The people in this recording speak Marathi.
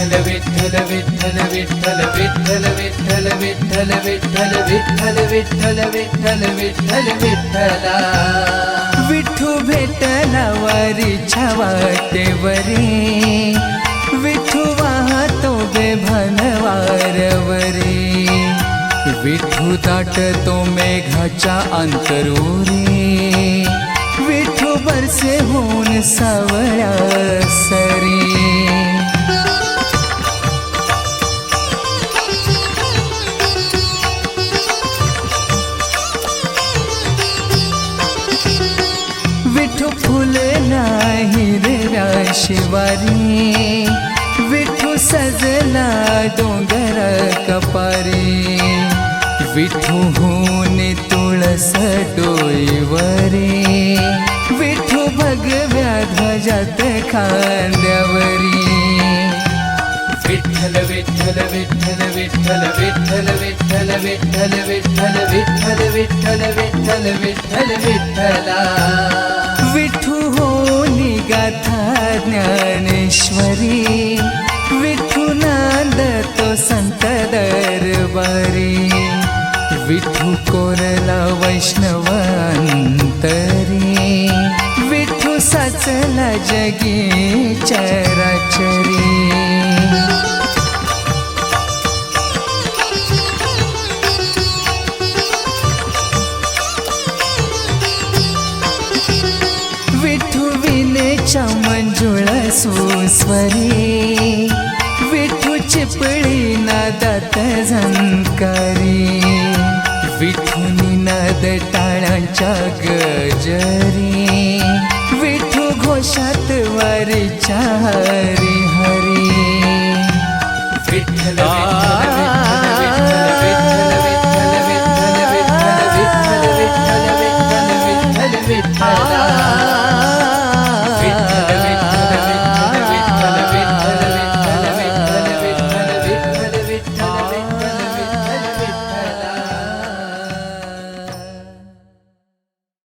विठ्ठल विठ्ठल विठ्ठल विठ्ठल विठ्ठल विठ्ठल विठ्ठल विठ्ठल विठ्ठल विठ्ठल विठ्ठल विठ्ठल विठ्ठला विठू भेटला वारीच्या वाटेवरी विठ्ठू वाहतो बेभान वारवरी विठ्ठू दाटतो मेघाच्या अंतरुरी विठ्ठू बरसे होऊन सावळ्या सरी फुले नाही हिरव्या शिवारी विठू सजला डोंगर कपारी विठू होऊन तुळस डोईवरी विठू भगव्या ध्वजात खांद्यावरी विठ्ठल विठ्ठल विठ्ठल विठ्ठल विठ्ठल विठ्ठल विठ्ठल विठ्ठल विठ्ठल विठ्ठल विठ्ठल विठ्ठल विठ्ठला ज्ञानेश्वरी विठू तो संत दरबारी विठू कोरला वैष्णवांतरी विठू साचला जगी चराचरी विनेच्या मंजुळ सुस्वरी विठू चिपळी नादात झंकारी विठूनी नाद टाळांच्या गजरी विठू घोषात वारीच्या हरी